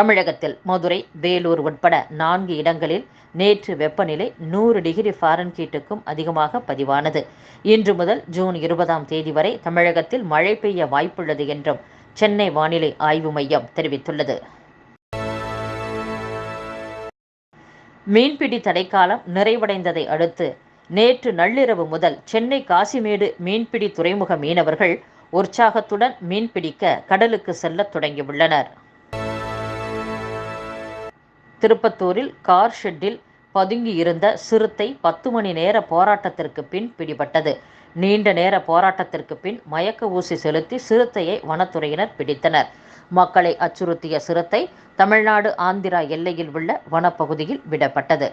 தமிழகத்தில் மதுரை வேலூர் உட்பட நான்கு இடங்களில் நேற்று வெப்பநிலை நூறு டிகிரி ஃபாரன்ஹீட்டுக்கும் அதிகமாக பதிவானது. இன்று முதல் ஜூன் இருபதாம் தேதி வரை தமிழகத்தில் மழை பெய்ய வாய்ப்புள்ளது என்றும் சென்னை வானிலை ஆய்வு மையம் தெரிவித்துள்ளது. மீன்பிடி தடைக்காலம் நிறைவடைந்ததை அடுத்து நேற்று நள்ளிரவு முதல் சென்னை காசிமேடு மீன்பிடி துறைமுக மீனவர்கள் உற்சாகத்துடன் மீன்பிடிக்க கடலுக்கு செல்லத் தொடங்கியுள்ளனர். திருப்பத்தூரில் கார் ஷெட்டில் பதுங்கியிருந்த சிறுத்தை பத்து மணி நேர போராட்டத்திற்கு பின் பிடிபட்டது. நீண்ட நேர போராட்டத்திற்கு பின் மயக்க ஊசி செலுத்தி சிறுத்தையை வனத்துறையினர் பிடித்தனர். மக்களை அச்சுறுத்திய சிறுத்தை தமிழ்நாடு ஆந்திரா எல்லையில் உள்ள வனப்பகுதியில் விடப்பட்டது.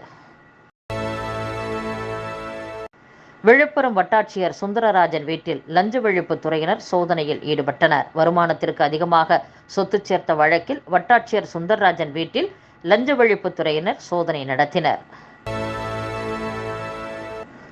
விழுப்புரம் வட்டாட்சியர் சுந்தரராஜன் வீட்டில் லஞ்ச ஒழிப்பு துறையினர் சோதனையில் ஈடுபட்டனர். வருமானத்திற்கு அதிகமாக சொத்து சேர்த்த வழக்கில் வட்டாட்சியர் சுந்தரராஜன் வீட்டில் லஞ்ச ஒழிப்புத்துறையினர் சோதனை நடத்தினர்.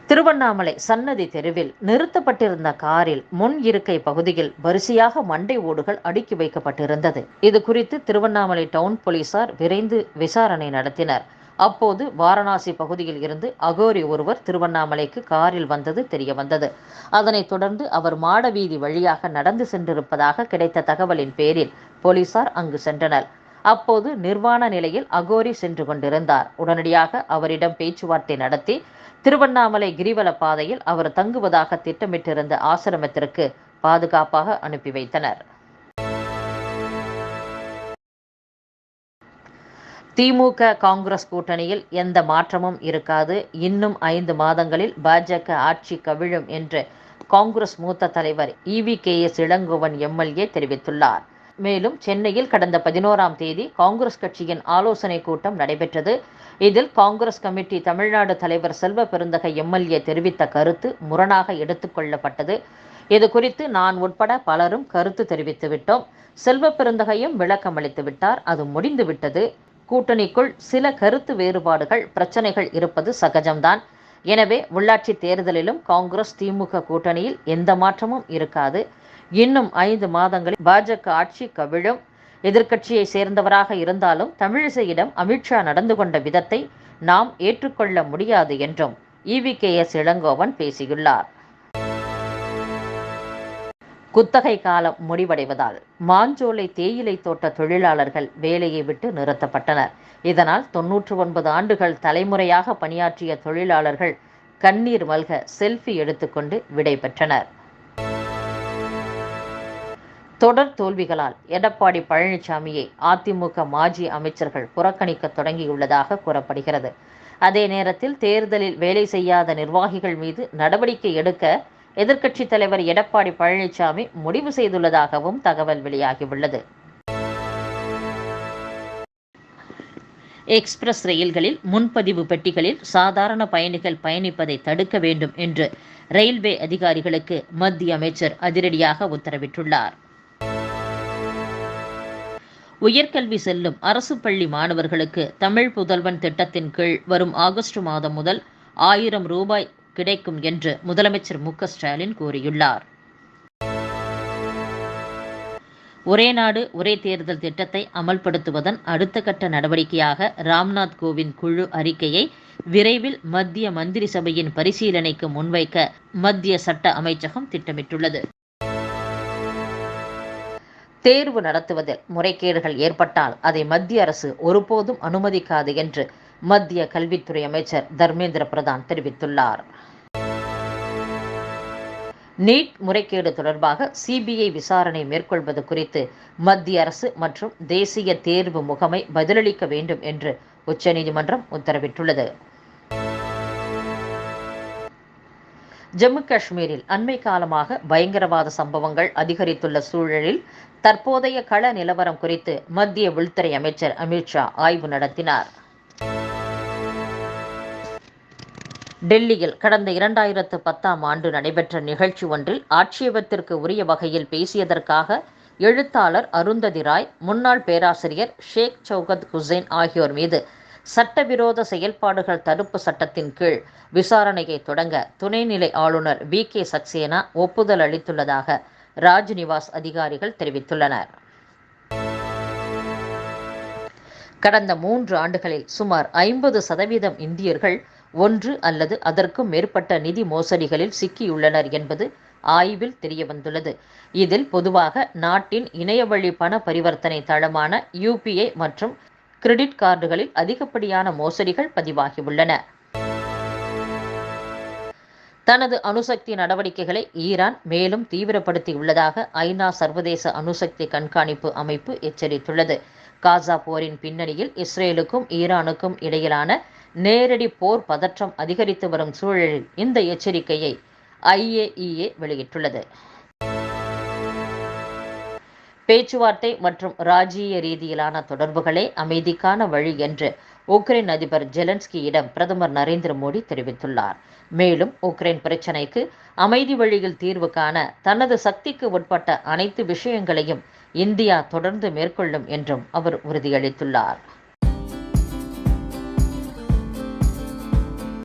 திருவண்ணாமலை சன்னதி தெருவில் நிறுத்தப்பட்டிருந்த காரில் முன் இருக்கை பகுதியில் வரிசையாக மண்டை ஓடுகள் அடுக்கி வைக்கப்பட்டிருந்தது. இது குறித்து திருவண்ணாமலை டவுன் போலீசார் விரைந்து விசாரணை நடத்தினர். அப்போது வாரணாசி பகுதியில் இருந்து அகோரி ஒருவர் திருவண்ணாமலைக்கு காரில் வந்தது தெரிய வந்தது அதனைத் தொடர்ந்து அவர் மாடவீதி வழியாக நடந்து சென்றிருப்பதாக கிடைத்த தகவலின் பேரில் போலீசார் அங்கு சென்றனர். அப்போது நிர்வாண நிலையில் அகோரி சென்று கொண்டிருந்தார். உடனடியாக அவரிடம் பேச்சுவார்த்தை நடத்தி திருவண்ணாமலை கிரிவல பாதையில் அவர் தங்குவதாக திட்டமிட்டிருந்த ஆசிரமத்திற்கு பாதுகாப்பாக அனுப்பி வைத்தனர். திமுக காங்கிரஸ் கூட்டணியில் எந்த மாற்றமும் இருக்காது. இன்னும் ஐந்து மாதங்களில் பாஜக ஆட்சி கவிழும் என்று காங்கிரஸ் மூத்த தலைவர் E V K S Elangovan MLA தெரிவித்துள்ளார். மேலும் சென்னையில் கடந்த பதினோராம் தேதி காங்கிரஸ் கட்சியின் ஆலோசனை கூட்டம் நடைபெற்றது. இதில் காங்கிரஸ் கமிட்டி தமிழ்நாடு தலைவர் செல்வ பெருந்தகை எம்எல்ஏ தெரிவித்த கருத்து முரணாக எடுத்துக்கொள்ளப்பட்டது இது குறித்து நான் உட்பட பலரும் கருத்து தெரிவித்து விட்டோம். செல்வ பெருந்தகையும் விளக்கம் அளித்து விட்டார். அது முடிந்துவிட்டது கூட்டணிக்குள் சில கருத்து வேறுபாடுகள் பிரச்சனைகள் இருப்பது சகஜம்தான். எனவே உள்ளாட்சி தேர்தலிலும் காங்கிரஸ் திமுக கூட்டணியில் எந்த மாற்றமும் இருக்காது. இன்னும் ஐந்து மாதங்களில் பாஜக ஆட்சி கவிழும். எதிர்க்கட்சியை சேர்ந்தவராக இருந்தாலும் தமிழிசையிடம் அமித்ஷா நடந்து கொண்ட விதத்தை நாம் ஏற்றுக்கொள்ள முடியாது என்றும் இவி கே எஸ் இளங்கோவன் பேசியுள்ளார். குத்தகை காலம் முடிவடைவதால் மாஞ்சோலை தேயிலை தோட்ட தொழிலாளர்கள் வேலையை விட்டு நிறுத்தப்பட்டனர். இதனால் தொன்னூற்று ஒன்பது ஆண்டுகள் தலைமுறையாக பணியாற்றிய தொழிலாளர்கள் கண்ணீர் மல்க செல்ஃபி எடுத்துக்கொண்டு விடை பெற்றனர் தொடர் தோல்விகளால் எடப்பாடி பழனிசாமியை அதிமுக மாஜி அமைச்சர்கள் புறக்கணிக்க தொடங்கியுள்ளதாக கூறப்படுகிறது. அதே நேரத்தில் தேர்தலில் வேலை செய்யாத நிர்வாகிகள் மீது நடவடிக்கை எடுக்க எதிர்க்கட்சித் தலைவர் எடப்பாடி பழனிசாமி முடிவு செய்துள்ளதாகவும் தகவல் வெளியாகியுள்ளது. எக்ஸ்பிரஸ் ரயில்களில் முன்பதிவு பெட்டிகளில் சாதாரண பயணிகள் பயணிப்பதை தடுக்க வேண்டும் என்று ரயில்வே அதிகாரிகளுக்கு மத்திய அமைச்சர் அதிரடியாக உத்தரவிட்டுள்ளார். உயர்கல்வி செல்லும் அரசு பள்ளி மாணவர்களுக்கு தமிழ் புதல்வன் திட்டத்தின் கீழ் வரும் ஆகஸ்ட் மாதம் முதல் ஆயிரம் ரூபாய் கிடைக்கும் என்று முதலமைச்சர் மு ஸ்டாலின் கூறியுள்ளார். ஒரே நாடு ஒரே தேர்தல் திட்டத்தை அமல்படுத்துவதன் அடுத்த கட்ட நடவடிக்கையாக ராம்நாத் கோவிந்த் குழு அறிக்கையை விரைவில் மத்திய மந்திரி சபையின் பரிசீலனைக்கு முன்வைக்க மத்திய சட்ட அமைச்சகம் திட்டமிட்டுள்ளது. தேர்வு நடத்துவதில் முறைகேடுகள் ஏற்பட்டால் அதை மத்திய அரசு ஒருபோதும் அனுமதிக்காது என்று மத்திய கல்வித்துறை அமைச்சர் தர்மேந்திர பிரதான் தெரிவித்துள்ளார். நீட் முறைகேடு தொடர்பாக சிபிஐ விசாரணை மேற்கொள்வது குறித்து மத்திய அரசு மற்றும் தேசிய தேர்வு முகமை பதிலளிக்க வேண்டும் என்று உச்சநீதிமன்றம் உத்தரவிட்டுள்ளது. ஜம்மு காஷ்மீரில் அண்மை காலமாக பயங்கரவாத சம்பவங்கள் அதிகரித்துள்ள சூழலில் தற்போதைய கள நிலவரம் குறித்து மத்திய உள்துறை அமைச்சர் அமித்ஷா ஆய்வு நடத்தினார். டெல்லியில் கடந்த இரண்டாயிரத்து பத்தாம் ஆண்டு நடைபெற்ற நிகழ்ச்சி ஒன்றில் ஆட்சேபத்திற்கு உரிய வகையில் பேசியதற்காக எழுத்தாளர் அருந்ததி ராய் முன்னாள் பேராசிரியர் ஷேக் சௌகத் ஹுசைன் ஆகியோர் மீது சட்டவிரோத செயல்பாடுகள் தடுப்பு சட்டத்தின் கீழ் விசாரணையை தொடங்க துணைநிலை ஆளுநர் வி கே சக்சேனா ஒப்புதல் அளித்துள்ளதாக ராஜ்நிவாஸ் அதிகாரிகள் தெரிவித்துள்ளனர். கடந்த மூன்று ஆண்டுகளில் சுமார் ஐம்பது சதவீதம் இந்தியர்கள் ஒன்று அல்லது அதற்கும் மேற்பட்ட நிதி மோசடிகளில் சிக்கியுள்ளனர் என்பது ஆய்வில் தெரியவந்துள்ளது. இதில் பொதுவாக நாட்டின் இணையவழி பண பரிவர்த்தனை தளமான யூபிஐ மற்றும் கிரெடிட் கார்டுகளில் அதிகப்படியான மோசடிகள் பதிவாகியுள்ளன. தனது அணுசக்தி நடவடிக்கைகளை ஈரான் மேலும் தீவிரப்படுத்தியுள்ளதாக ஐநா சர்வதேச அணுசக்தி கண்காணிப்பு அமைப்பு எச்சரித்துள்ளது. காசா போரின் பின்னணியில் இஸ்ரேலுக்கும் ஈரானுக்கும் இடையிலான நேரடி போர் பதற்றம் அதிகரித்து வரும் சூழலில் இந்த எச்சரிக்கையை ஐஏஇஏ வெளியிட்டுள்ளது. பேச்சுவார்த்தை மற்றும் ராஜீய ரீதியிலான தொடர்புகளே அமைதிக்கான வழி என்று உக்ரைன் அதிபர் ஜெலன்ஸ்கியிடம் பிரதமர் நரேந்திர மோடி தெரிவித்துள்ளார். மேலும் உக்ரைன் பிரச்சினைக்கு அமைதி வழியில் தீர்வு காண தனது சக்திக்கு உட்பட்ட அனைத்து விஷயங்களையும் இந்தியா தொடர்ந்து மேற்கொள்ளும் என்றும் அவர் உறுதியளித்துள்ளார்.